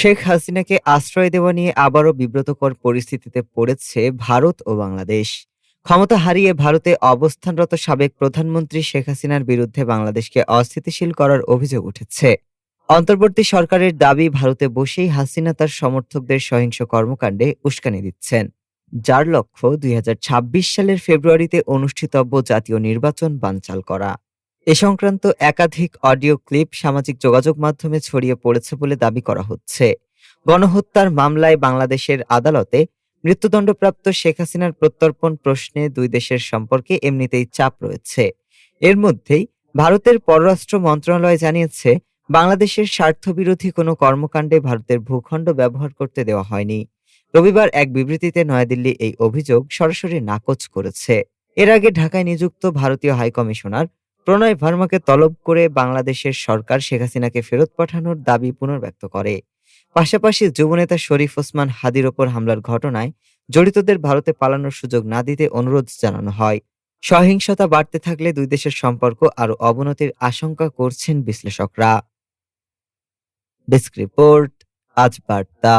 শেখ হাসিনাকে আশ্রয় দেওয়া নিয়ে আবারও বিব্রতকর পরিস্থিতিতে পড়েছে ভারত ও বাংলাদেশ। ক্ষমতা হারিয়ে ভারতে অবস্থানরত সাবেক প্রধানমন্ত্রী শেখ হাসিনার বিরুদ্ধে বাংলাদেশকে অস্থিতিশীল করার অভিযোগ উঠেছে। অন্তর্বর্তী সরকারের দাবি, ভারতে বসেই হাসিনা তার সমর্থকদের সহিংস কর্মকাণ্ডে উস্কানি দিচ্ছেন। যার লক্ষ্য দুই হাজার ছাব্বিশ সালের ফেব্রুয়ারিতে অনুষ্ঠিতব্য জাতীয় নির্বাচন বানচাল করা। এ সংক্রান্ত একাধিক অডিও ক্লিপ সামাজিক যোগাযোগ মাধ্যমে ছড়িয়ে পড়েছে বলে দাবি করা হচ্ছে। গণহত্যার মামলায় বাংলাদেশের আদালতে মৃত্যুদণ্ডপ্রাপ্ত শেখ হাসিনার প্রত্যর্পণ প্রশ্নে দুই দেশের সম্পর্কে এমনিতেই চাপ রয়েছে। এর মধ্যেই ভারতের পররাষ্ট্র মন্ত্রণালয় জানিয়েছে, বাংলাদেশের স্বার্থবিরোধী কোনো কর্মকাণ্ডে ভারতের ভূখণ্ড ব্যবহার করতে দেওয়া হয়নি। রবিবার এক বিবৃতিতে নয়াদিল্লি এই অভিযোগ সরাসরি নাকচ করেছে। এর আগে ঢাকায় নিযুক্ত ভারতীয় হাইকমিশনার প্রণয় ভার্মাকে তলব করে বাংলাদেশের সরকার শেখ হাসিনাকে ফেরত পাঠানোর দাবি পুনর্ব্যক্ত করে। পাশাপাশি যুবনেতা শরীফ ওসমান হাদির ওপর হামলার ঘটনায় জড়িতদের ভারতে পালানোর সুযোগ না দিতে অনুরোধ জানানো হয়। সহিংসতা বাড়তে থাকলে দুই দেশের সম্পর্ক আরও অবনতির আশঙ্কা করছেন বিশ্লেষকরা। ডেস্ক রিপোর্ট, আজ বার্তা।